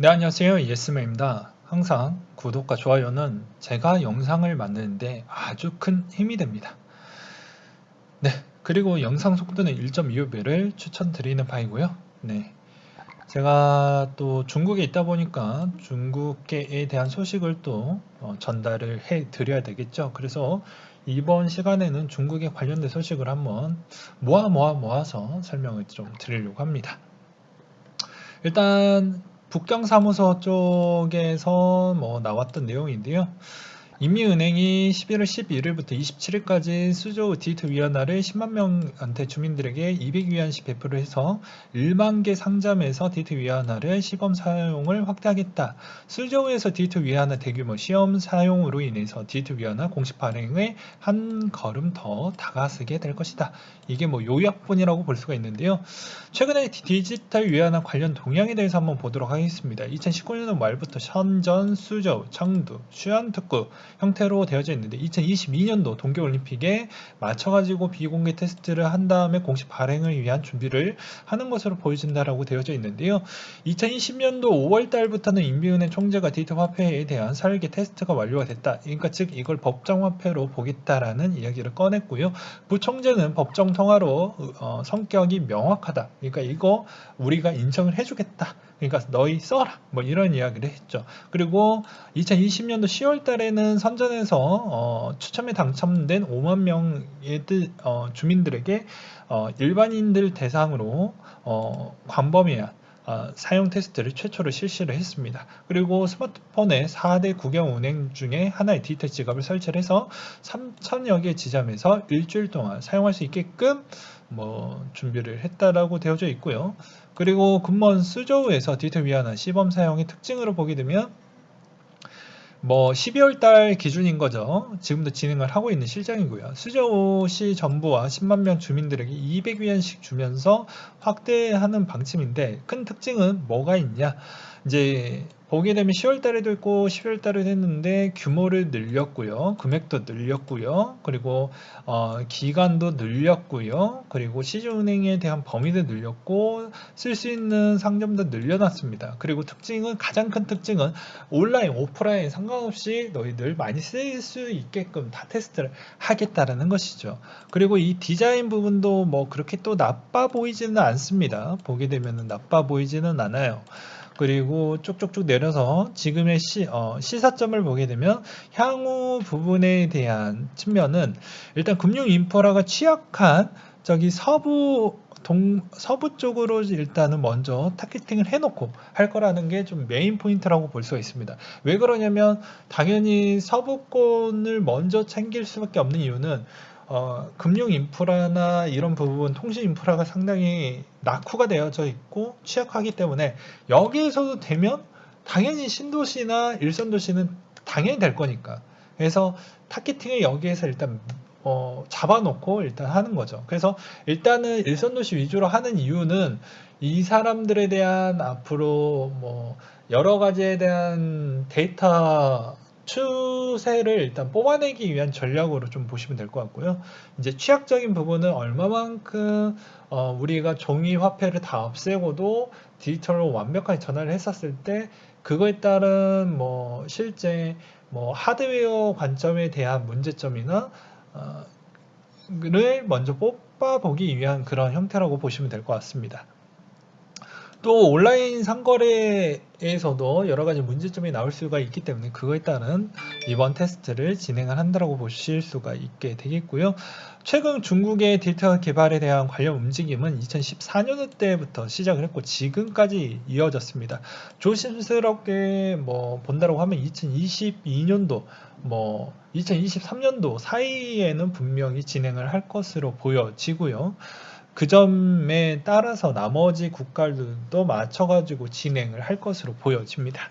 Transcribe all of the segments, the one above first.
네, 안녕하세요. 예스맨입니다. 항상 구독과 좋아요는 제가 영상을 만드는데 아주 큰 힘이 됩니다. 네, 그리고 영상 속도는 1.25배를 추천드리는 바이고요. 네. 제가 또 중국에 있다 보니까 중국계에 대한 소식을 또 어, 전달을 해 드려야 되겠죠. 그래서 이번 시간에는 중국에 관련된 소식을 한번 모아 모아 모아서 설명을 좀 드리려고 합니다. 일단 북경사무소 쪽에서 뭐 나왔던 내용인데요. 인민은행이 11월 11일부터 27일까지 수조 디지털 위안화를 10만 명한테 주민들에게 200위안씩 배포를 해서 1만 개 상점에서 디지털 위안화를 시범 사용을 확대하겠다. 수조에서 디지털 위안화 대규모 시험 사용으로 인해서 디지털 위안화 공식 발행에 한 걸음 더 다가서게 될 것이다. 이게 뭐 요약본이라고 볼 수가 있는데요. 최근에 디지털 위안화 관련 동향에 대해서 한번 보도록 하겠습니다. 2019년 말부터 선전, 수저, 청두, 수연특구 형태로 되어져 있는데 2022년도 동계올림픽에 맞춰가지고 비공개 테스트를 한 다음에 공식 발행을 위한 준비를 하는 것으로 보여진다라고 되어져 있는데요. 2020년도 5월 달부터는 인비은행 총재가 디지털 화폐에 대한 설계 테스트가 완료가 됐다. 그러니까 즉 이걸 법정 화폐로 보겠다라는 이야기를 꺼냈고요. 부총재는 법정 통화로 어, 성격이 명확하다. 그러니까 이거 우리가 인정을 해주겠다. 그러니까 너희 써라 뭐 이런 이야기를 했죠. 그리고 2020년도 10월 달에는 선전에서 어, 추첨에 당첨된 5만 명의 어, 주민들에게 어, 일반인들 대상으로 어, 광범위한 어, 사용 테스트를 최초로 실시를 했습니다. 그리고 스마트폰에 4대 국영 운행 중에 하나의 디지털 지갑을 설치를 해서 3천여 개 지점에서 일주일 동안 사용할 수 있게끔 뭐 준비를 했다라고 되어져 있고요. 그리고 근무원 수조우에서 디지털 위안화 시범 사용의 특징으로 보게 되면 뭐 12월 달 기준인 거죠. 지금도 진행을 하고 있는 실정이고요. 수저시 정부와 10만 명 주민들에게 200위안씩 주면서 확대하는 방침인데 큰 특징은 뭐가 있냐? 이제 보게 되면 10월 달에도 있고 11월 달에도 했는데 규모를 늘렸고요. 금액도 늘렸고요. 그리고 어, 기간도 늘렸고요. 그리고 시중은행에 대한 범위도 늘렸고 쓸 수 있는 상점도 늘려놨습니다. 그리고 특징은 가장 큰 특징은 온라인, 오프라인 상관없이 너희들 많이 쓸수 있게끔 다 테스트를 하겠다라는 것이죠. 그리고 이 디자인 부분도 뭐 그렇게 또 나빠 보이지는 않습니다. 보게 되면 나빠 보이지는 않아요. 그리고 쭉쭉쭉 내려서 지금의 시, 어, 시사점을 보게 되면 향후 부분에 대한 측면은 일단 금융 인프라가 취약한 저기 서부 동 서부 쪽으로 일단은 먼저 타겟팅을 해놓고 할 거라는 게 좀 메인 포인트라고 볼 수가 있습니다. 왜 그러냐면 당연히 서부권을 먼저 챙길 수밖에 없는 이유는 어, 금융 인프라나 이런 부분 통신 인프라가 상당히 낙후가 되어져 있고 취약하기 때문에 여기에서도 되면 당연히 신도시나 일선도시는 당연히 될 거니까 그래서 타겟팅을 여기에서 일단 어, 잡아놓고 일단 하는 거죠. 그래서 일단은 일선도시 위주로 하는 이유는 이 사람들에 대한 앞으로 뭐 여러 가지에 대한 데이터 추세를 일단 뽑아내기 위한 전략으로 좀 보시면 될 것 같고요. 이제 취약적인 부분은 얼마만큼 어, 우리가 종이 화폐를 다 없애고도 디지털로 완벽하게 전환을 했었을 때 그거에 따른 뭐 실제 뭐 하드웨어 관점에 대한 문제점이나 어, 를 먼저 뽑아보기 위한 그런 형태라고 보시면 될 것 같습니다. 또 온라인 상거래에서도 여러 가지 문제점이 나올 수가 있기 때문에 그거에 따른 이번 테스트를 진행을 한다고 보실 수가 있게 되겠고요. 최근 중국의 디지털 개발에 대한 관련 움직임은 2014년 때부터 시작을 했고 지금까지 이어졌습니다. 조심스럽게 뭐 본다고 하면 2022년도 뭐 2023년도 사이에는 분명히 진행을 할 것으로 보여지고요. 그 점에 따라서 나머지 국가들도 맞춰가지고 진행을 할 것으로 보여집니다.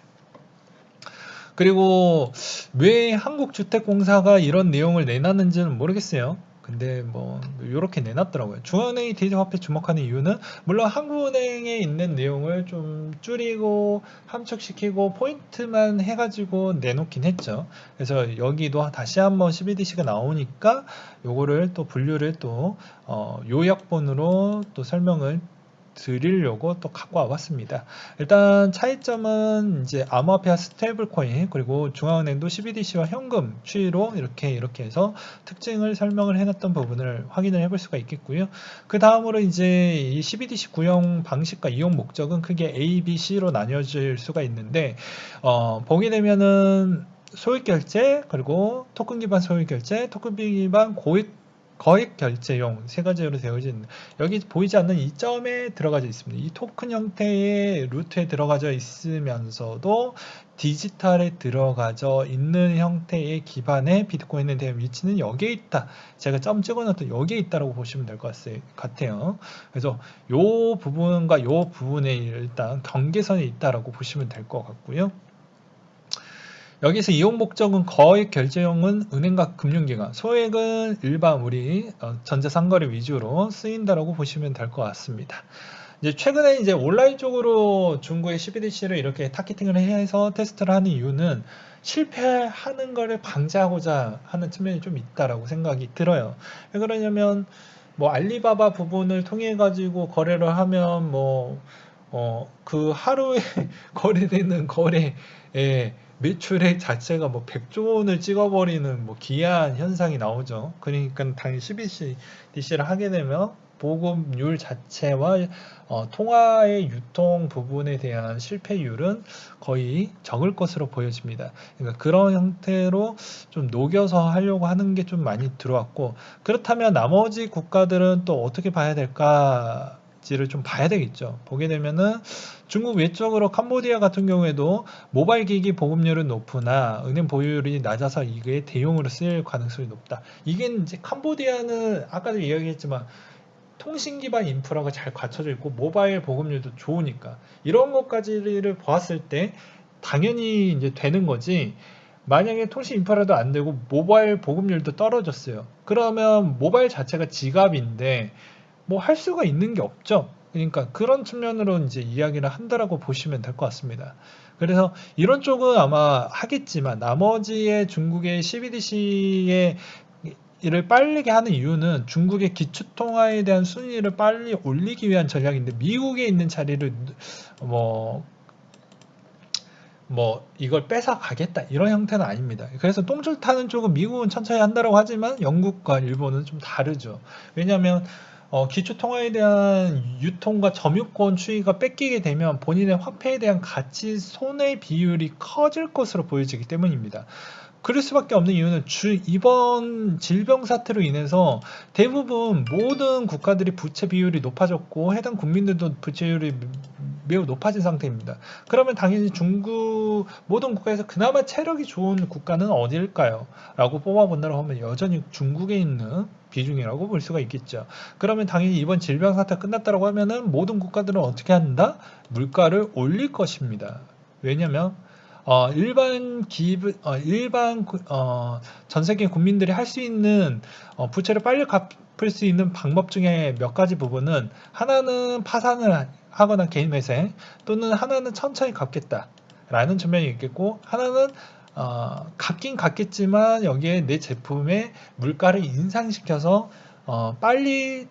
그리고 왜 한국주택공사가 이런 내용을 내놨는지는 모르겠어요. 근데 뭐 이렇게 내놨더라고요. 중앙은행이 디지털 화폐 주목하는 이유는 물론 한국은행에 있는 내용을 좀 줄이고 함축시키고 포인트만 해가지고 내놓긴 했죠. 그래서 여기도 다시 한번 CBDC가 나오니까 요거를 또 분류를 또 어, 요약본으로 또 설명을 드리려고 또 갖고 와봤습니다. 일단 차이점은 이제 암호화폐와 스테이블 코인 그리고 중앙은행도 CBDC와 현금 추이로 이렇게 이렇게 해서 특징을 설명을 해놨던 부분을 확인을 해볼 수가 있겠고요. 그 다음으로 이제 이 CBDC 구형 방식과 이용 목적은 크게 A, B, C로 나뉘어질 수가 있는데 어, 보게 되면은 소액 결제 그리고 토큰 기반 소액 결제, 토큰 기반 고액 거액 결제용 세 가지로 되어진 여기 보이지 않는 이 점에 들어가져 있습니다. 이 토큰 형태의 루트에 들어가져 있으면서도 디지털에 들어가져 있는 형태의 기반의 비트코인에 대한 위치는 여기에 있다. 제가 점 찍어놨던 여기에 있다라고 보시면 될 것 같아요. 그래서 요 부분과 요 부분에 일단 경계선에 있다라고 보시면 될 것 같고요. 여기서 이용 목적은 거액 결제용은 은행과 금융기관, 소액은 일반 우리 어, 전자상거래 위주로 쓰인다라고 보시면 될 것 같습니다. 이제 최근에 이제 온라인 쪽으로 중국의 CBDC를 이렇게 타겟팅을 해서 테스트를 하는 이유는 실패하는 것을 방지하고자 하는 측면이 좀 있다라고 생각이 들어요. 왜 그러냐면 뭐 알리바바 부분을 통해 가지고 거래를 하면 뭐 어, 그 하루에 거래되는 거래에 매출액 자체가 뭐 100조 원을 찍어버리는 뭐 기이한 현상이 나오죠. 그러니까 당연히 CBDC를 하게 되면 보급률 자체와 어, 통화의 유통 부분에 대한 실패율은 거의 적을 것으로 보여집니다. 그러니까 그런 형태로 좀 녹여서 하려고 하는 게 좀 많이 들어왔고 그렇다면 나머지 국가들은 또 어떻게 봐야 될까? 지를 좀 봐야 되겠죠. 보게 되면은 중국 외적으로 캄보디아 같은 경우에도 모바일 기기 보급률은 높으나 은행 보유율이 낮아서 이게 대용으로 쓰일 가능성이 높다. 이게 이제 캄보디아는 아까도 이야기했지만 통신 기반 인프라가 잘 갖춰져 있고 모바일 보급률도 좋으니까 이런 것까지를 보았을 때 당연히 이제 되는 거지. 만약에 통신 인프라도 안 되고 모바일 보급률도 떨어졌어요. 그러면 모바일 자체가 지갑인데 뭐 할 수가 있는 게 없죠. 그러니까 그런 측면으로 이제 이야기를 한다라고 보시면 될 것 같습니다. 그래서 이런 쪽은 아마 하겠지만 나머지의 중국의 CBDC의 이를 빨리게 하는 이유는 중국의 기초통화에 대한 순위를 빨리 올리기 위한 전략인데 미국에 있는 자리를 뭐, 뭐 이걸 뺏어 가겠다 이런 형태는 아닙니다. 그래서 똥줄 타는 쪽은 미국은 천천히 한다라고 하지만 영국과 일본은 좀 다르죠. 왜냐하면 어, 기초 통화에 대한 유통과 점유권 추이가 뺏기게 되면 본인의 화폐에 대한 가치 손해 비율이 커질 것으로 보여지기 때문입니다. 그럴 수밖에 없는 이유는 주 이번 질병 사태로 인해서 대부분 모든 국가들이 부채 비율이 높아졌고 해당 국민들도 부채율이 매우 높아진 상태입니다. 그러면 당연히 중국 모든 국가에서 그나마 체력이 좋은 국가는 어디일까요? 라고 뽑아본다고 하면 여전히 중국에 있는 비중이라고 볼 수가 있겠죠. 그러면 당연히 이번 질병 사태 끝났다고 하면은 모든 국가들은 어떻게 한다? 물가를 올릴 것입니다. 왜냐면 어, 일반 기부, 어, 일반 어, 전 세계 국민들이 할 수 있는 어, 부채를 빨리 갚을 수 있는 방법 중에 몇 가지 부분은 하나는 파산을 하거나 개인 회생 또는 하나는 천천히 갚겠다라는 측면이 있겠고 하나는 어, 갚긴 갚겠지만 여기에 내 제품의 물가를 인상시켜서 어, 빨리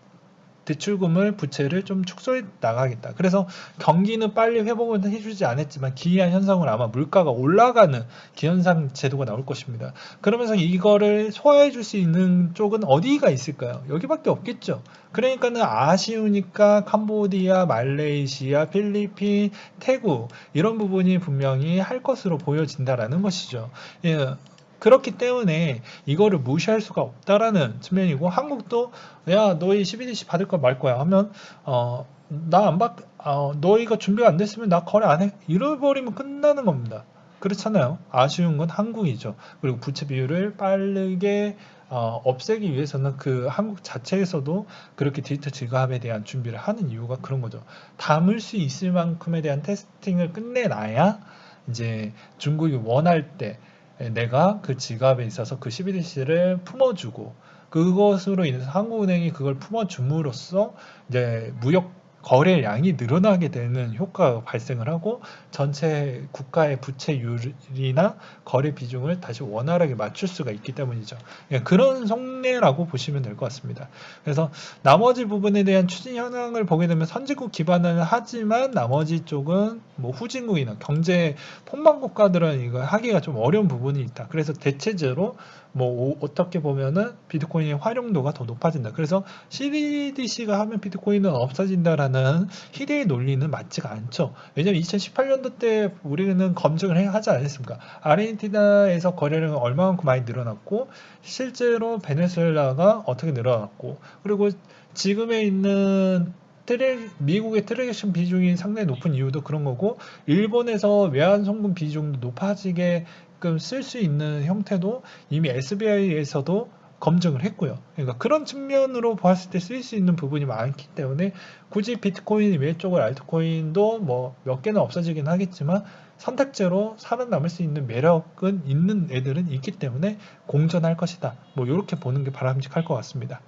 대출금을 부채를 좀 축소해 나가겠다. 그래서 경기는 빨리 회복을 해주지 않았지만 기이한 현상은 아마 물가가 올라가는 기현상 제도가 나올 것입니다. 그러면서 이거를 소화해 줄 수 있는 쪽은 어디가 있을까요? 여기밖에 없겠죠. 그러니까는 아쉬우니까 캄보디아, 말레이시아, 필리핀, 태국 이런 부분이 분명히 할 것으로 보여진다라는 것이죠. 예. 그렇기 때문에 이거를 무시할 수가 없다라는 측면이고 한국도 야 너희 CBDC 받을 거 말 거야 하면 어 나 안 받, 어, 너희가 준비가 안 됐으면 나 거래 안 해. 이래버리면 끝나는 겁니다. 그렇잖아요. 아쉬운 건 한국이죠. 그리고 부채 비율을 빠르게 어, 없애기 위해서는 그 한국 자체에서도 그렇게 디지털 지갑에 대한 준비를 하는 이유가 그런 거죠. 담을 수 있을 만큼에 대한 테스팅을 끝내놔야 이제 중국이 원할 때 내가 그 지갑에 있어서 그 CBDC를 품어주고 그것으로 인해서 한국은행이 그걸 품어줌으로써 이제 무역 거래량이 늘어나게 되는 효과가 발생을 하고 전체 국가의 부채율이나 거래 비중을 다시 원활하게 맞출 수가 있기 때문이죠. 예, 그런 속내라고 보시면 될 것 같습니다. 그래서 나머지 부분에 대한 추진 현황을 보게 되면 선진국 기반을 하지만 나머지 쪽은 뭐 후진국이나 경제 폭망 국가들은 이거 하기가 좀 어려운 부분이 있다. 그래서 대체적으로 뭐 오- 어떻게 보면은 비트코인의 활용도가 더 높아진다. 그래서 CBDC가 하면 비트코인은 없어진다라는 희대의 논리는 맞지가 않죠. 왜냐면 2018년도 때 우리는 검증을 해- 하지 않았습니까? 아르헨티나에서 거래량이 얼마만큼 많이 늘어났고 실제로 베네수엘라가 어떻게 늘어났고 그리고 지금에 있는 트랙, 미국의 트랙션 비중이 상당히 높은 이유도 그런 거고 일본에서 외환 송금 비중도 높아지게끔 쓸 수 있는 형태도 이미 SBI에서도 검증을 했고요. 그러니까 그런 측면으로 보았을 때 쓰일 수 있는 부분이 많기 때문에 굳이 비트코인 외쪽을 알트코인도 뭐 몇 개는 없어지긴 하겠지만 선택제로 살아남을 수 있는 매력은 있는 애들은 있기 때문에 공존할 것이다. 뭐 이렇게 보는 게 바람직할 것 같습니다.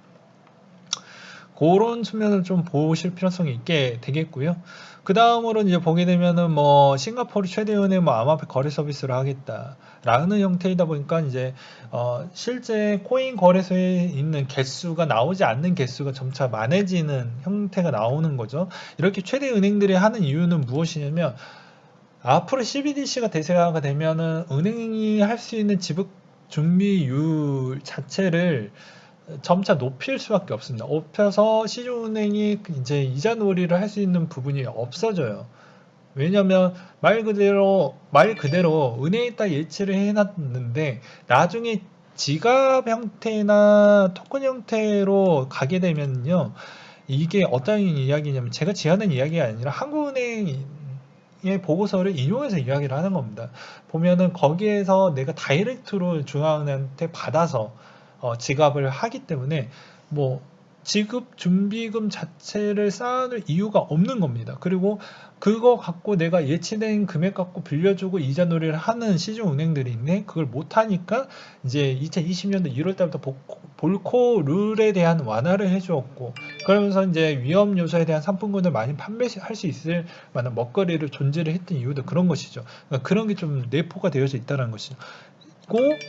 그런 측면을 좀 보실 필요성이 있게 되겠고요. 그 다음으로 이제 보게 되면은 뭐 싱가포르 최대은행 뭐 암호화폐 거래 서비스를 하겠다라는 형태이다 보니까 이제 어 실제 코인 거래소에 있는 개수가 나오지 않는 개수가 점차 많아지는 형태가 나오는 거죠. 이렇게 최대 은행들이 하는 이유는 무엇이냐면 앞으로 CBDC가 대세가 되면은 은행이 할 수 있는 지급 준비율 자체를 점차 높일 수밖에 없습니다. 높여서 시중은행이 이제 이자 놀이를 할 수 있는 부분이 없어져요. 왜냐하면 말 그대로 말 그대로 은행에 딱 예치를 해놨는데 나중에 지갑 형태나 토큰 형태로 가게 되면요 이게 어떤 이야기냐면 제가 제안한 이야기가 아니라 한국은행의 보고서를 인용해서 이야기를 하는 겁니다. 보면은 거기에서 내가 다이렉트로 중앙은행한테 받아서 어, 지갑을 하기 때문에 뭐 지급 준비금 자체를 쌓을 이유가 없는 겁니다. 그리고 그거 갖고 내가 예치된 금액 갖고 빌려주고 이자 놀이를 하는 시중 은행들이 있네. 그걸 못 하니까 이제 2020년도 1월 달부터 복- 볼코 룰에 대한 완화를 해주었고 그러면서 이제 위험 요소에 대한 상품군을 많이 판매할 수 있을 만한 먹거리를 존재를 했던 이유도 그런 것이죠. 그러니까 그런 게 좀 내포가 되어져 있다는 것이죠.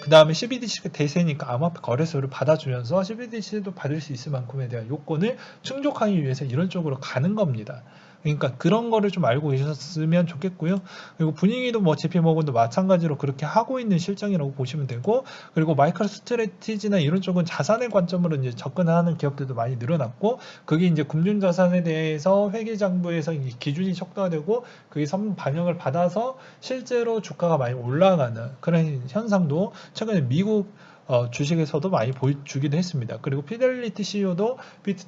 그 다음에 CBDC가 대세니까 암호화폐 거래소를 받아주면서 CBDC도 받을 수 있을 만큼에 대한 요건을 충족하기 위해서 이런 쪽으로 가는 겁니다. 그러니까 그런 거를 좀 알고 계셨으면 좋겠고요. 그리고 분위기도 뭐 JP모건도 마찬가지로 그렇게 하고 있는 실정이라고 보시면 되고 그리고 마이크로 스트레티지나 이런 쪽은 자산의 관점으로 이제 접근하는 기업들도 많이 늘어났고 그게 이제 금융 자산에 대해서 회계 장부에서 이 기준이 척도화되고 그게 선 반영을 받아서 실제로 주가가 많이 올라가는 그런 현상도 최근에 미국 어, 주식에서도 많이 보여주기도 했습니다. 그리고 피델리티 CEO도 비트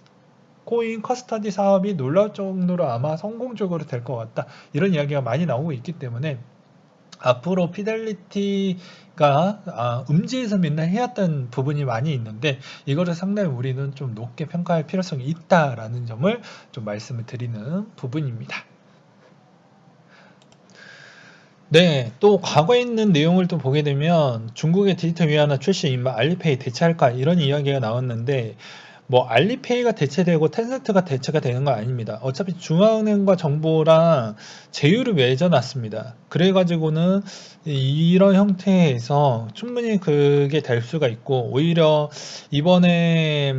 코인 커스터디 사업이 놀라울 정도로 아마 성공적으로 될 것 같다. 이런 이야기가 많이 나오고 있기 때문에 앞으로 피델리티가 아, 음지에서 맨날 해왔던 부분이 많이 있는데 이거를 상당히 우리는 좀 높게 평가할 필요성이 있다라는 점을 좀 말씀을 드리는 부분입니다. 네, 또 과거에 있는 내용을 또 보게 되면 중국의 디지털 위안화 출시 임마 알리페이 대체할까 이런 이야기가 나왔는데 뭐 알리페이가 대체되고 텐센트가 대체가 되는 거 아닙니다. 어차피 중앙은행과 정보랑 제휴를 맺어놨습니다. 그래가지고는 이런 형태에서 충분히 그게 될 수가 있고 오히려 이번에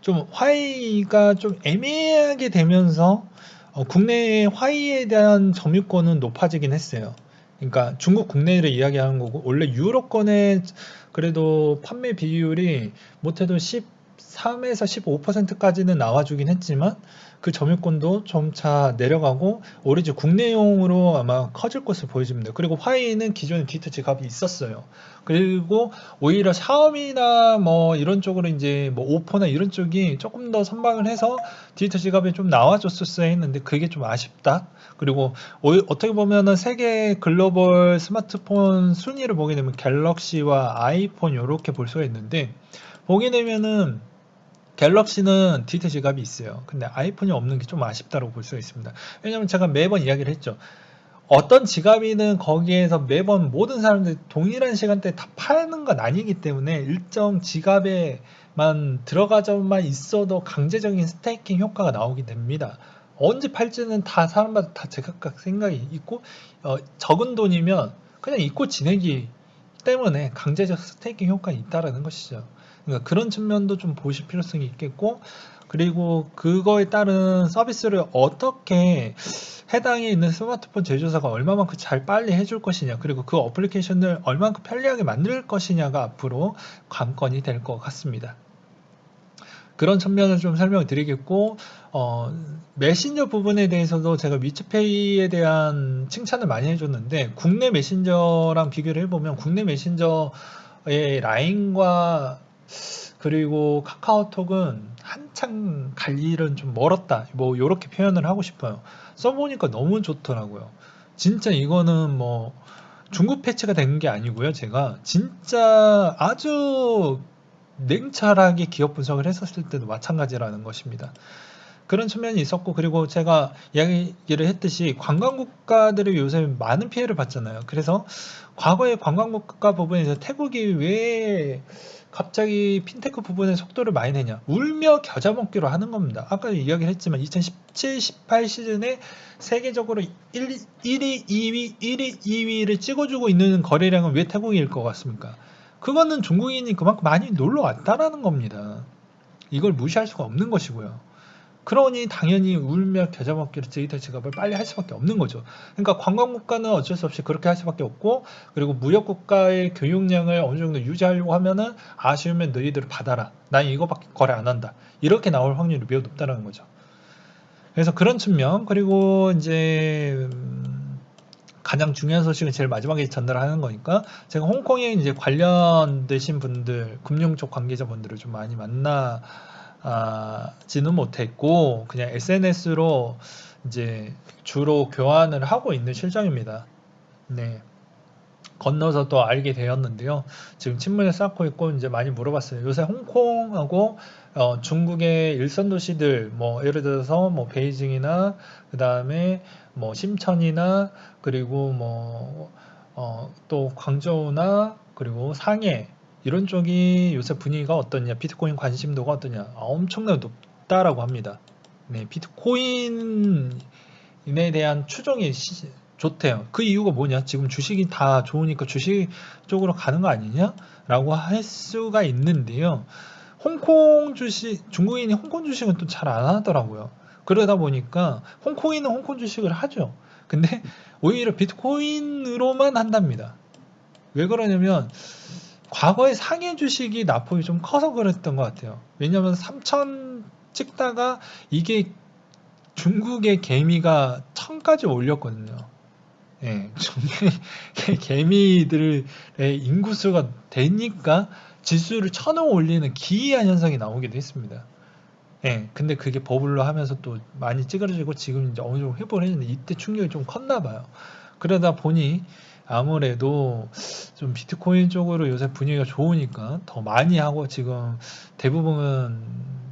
좀 화이가 좀 애매하게 되면서 어, 국내 화이에 대한 점유권은 높아지긴 했어요. 그러니까 중국 국내를 이야기하는 거고 원래 유로권의 그래도 판매 비율이 못해도 13에서 15%까지는 나와주긴 했지만 그 점유권도 점차 내려가고 오히려 국내용으로 아마 커질 것으로 보여집니다. 그리고 화이는 기존에 디지털 지갑이 있었어요. 그리고 오히려 샤오미나 뭐 이런 쪽으로 이제 뭐 오포나 이런 쪽이 조금 더 선방을 해서 디지털 지갑이 좀 나와줬었어야 했는데 그게 좀 아쉽다. 그리고 오- 어떻게 보면은 세계 글로벌 스마트폰 순위를 보게 되면 갤럭시와 아이폰 이렇게 볼 수가 있는데 보게 되면은 갤럭시는 디지털 지갑이 있어요. 근데 아이폰이 없는 게 좀 아쉽다고 볼 수가 있습니다. 왜냐면 제가 매번 이야기를 했죠. 어떤 지갑이는 거기에서 매번 모든 사람들이 동일한 시간대에 다 파는 건 아니기 때문에 일정 지갑에만 들어가져만 있어도 강제적인 스테이킹 효과가 나오게 됩니다. 언제 팔지는 다 사람마다 다 제각각 생각이 있고 어, 적은 돈이면 그냥 잊고 지내기 때문에 강제적 스테이킹 효과가 있다라는 것이죠. 그러니까 그런 측면도 좀 보실 필요성이 있겠고 그리고 그거에 따른 서비스를 어떻게 해당에 있는 스마트폰 제조사가 얼마만큼 잘 빨리 해줄 것이냐 그리고 그 어플리케이션을 얼마만큼 편리하게 만들 것이냐가 앞으로 관건이 될 것 같습니다. 그런 측면을 좀 설명을 드리겠고 어, 메신저 부분에 대해서도 제가 위치페이에 대한 칭찬을 많이 해줬는데 국내 메신저랑 비교를 해보면 국내 메신저의 라인과 그리고 카카오톡은 한창 갈 일은 좀 멀었다. 뭐 이렇게 표현을 하고 싶어요. 써보니까 너무 좋더라고요. 진짜 이거는 뭐 중국 패치가 된 게 아니고요. 제가 진짜 아주 냉철하게 기업 분석을 했었을 때도 마찬가지라는 것입니다. 그런 측면이 있었고 그리고 제가 이야기를 했듯이 관광국가들이 요새 많은 피해를 봤잖아요. 그래서 과거에 관광국가 부분에서 태국이 왜 갑자기 핀테크 부분의 속도를 많이 내냐 울며 겨자 먹기로 하는 겁니다. 아까 이야기를 했지만 2017, 18 시즌에 세계적으로 1, 1위, 2위, 1위, 2위를 찍어주고 있는 거래량은 왜 태국일 것 같습니까? 그거는 중국인이 그만큼 많이 놀러 왔다라는 겁니다. 이걸 무시할 수가 없는 것이고요. 그러니 당연히 울며 겨자먹기로 데이터 지갑을 빨리 할 수밖에 없는 거죠. 그러니까 관광국가는 어쩔 수 없이 그렇게 할 수밖에 없고 그리고 무역국가의 교육량을 어느 정도 유지하려고 하면은 아쉬우면 너희들 받아라. 난 이거밖에 거래 안 한다. 이렇게 나올 확률이 매우 높다는 거죠. 그래서 그런 측면 그리고 이제 음, 가장 중요한 소식은 제일 마지막에 전달하는 거니까 제가 홍콩에 이제 관련되신 분들 금융 쪽 관계자분들을 좀 많이 만나 아, 지는 못했고 그냥 SNS로 이제 주로 교환을 하고 있는 실정입니다. 네. 건너서 또 알게 되었는데요. 지금 친문을 쌓고 있고 이제 많이 물어봤어요. 요새 홍콩하고 어, 중국의 일선 도시들 뭐 예를 들어서 뭐 베이징이나 그 다음에 뭐 심천이나 그리고 뭐 어, 또 광저우나 그리고 상해 이런 쪽이 요새 분위기가 어떠냐, 비트코인 관심도가 어떠냐, 아, 엄청나게 높다라고 합니다. 네, 비트코인에 대한 추종이 시, 좋대요. 그 이유가 뭐냐? 지금 주식이 다 좋으니까 주식 쪽으로 가는 거 아니냐? 라고 할 수가 있는데요. 홍콩 주식, 중국인이 홍콩 주식은 또 잘 안 하더라고요. 그러다 보니까 홍콩인은 홍콩 주식을 하죠. 근데 오히려 비트코인으로만 한답니다. 왜 그러냐면 과거에 상해 주식이 나폭이 좀 커서 그랬던 것 같아요. 왜냐하면 3천 찍다가 이게 중국의 개미가 천까지 올렸거든요. 예, 중국의 개미들의 인구수가 되니까 지수를 천을 올리는 기이한 현상이 나오기도 했습니다. 예, 근데 그게 버블로 하면서 또 많이 찌그러지고 지금 이제 어느 정도 회복을 했는데 이때 충격이 좀 컸나 봐요. 그러다 보니 아무래도 좀 비트코인 쪽으로 요새 분위기가 좋으니까 더 많이 하고 지금 대부분은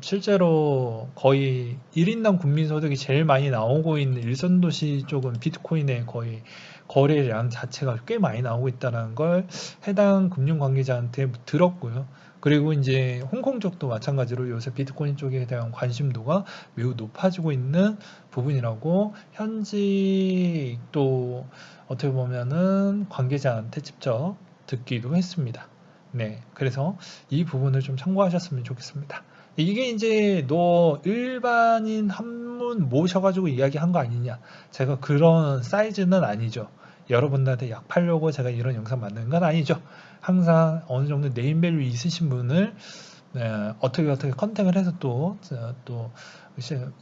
실제로 거의 1인당 국민소득이 제일 많이 나오고 있는 일선도시 쪽은 비트코인의 거의 거래량 자체가 꽤 많이 나오고 있다는 걸 해당 금융 관계자한테 들었고요. 그리고 이제 홍콩 쪽도 마찬가지로 요새 비트코인 쪽에 대한 관심도가 매우 높아지고 있는 부분이라고 현지 또 어떻게 보면은 관계자한테 직접 듣기도 했습니다. 네. 그래서 이 부분을 좀 참고하셨으면 좋겠습니다. 이게 이제 너 일반인 한문 모셔가지고 이야기한 거 아니냐. 제가 그런 사이즈는 아니죠. 여러분들한테 약 팔려고 제가 이런 영상 만드는 건 아니죠. 항상 어느 정도 네임밸류 있으신 분을 네, 어떻게 어떻게 컨택을 해서 또, 또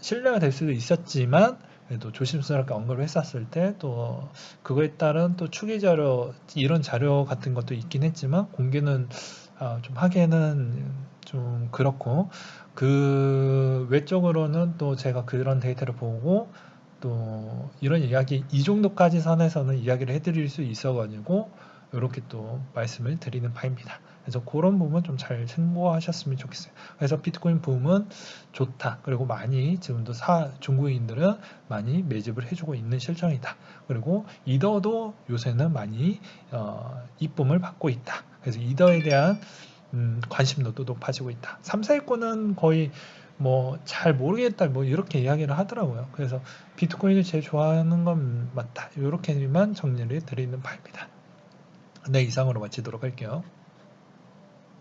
신뢰가 될 수도 있었지만 그래도 조심스럽게 언급을 했었을 때 또 그거에 따른 또 추계 자료 이런 자료 같은 것도 있긴 했지만 공개는 어, 좀 하기에는 좀 그렇고 그 외적으로는 또 제가 그런 데이터를 보고 또 이런 이야기 이 정도까지 선에서는 이야기를 해드릴 수 있어가지고 이렇게 또 말씀을 드리는 바입니다. 그래서 그런 부분 좀 잘 참고하셨으면 좋겠어요. 그래서 비트코인 붐은 좋다. 그리고 많이 지금도 사, 중국인들은 많이 매집을 해주고 있는 실정이다. 그리고 이더도 요새는 많이 어, 이쁨을 받고 있다. 그래서 이더에 대한 음, 관심도도 높아지고 있다. 3, 4위권은 거의 뭐 잘 모르겠다 뭐 이렇게 이야기를 하더라고요. 그래서 비트코인을 제일 좋아하는 건 맞다. 이렇게만 정리를 드리는 바입니다. 네 이상으로 마치도록 할게요.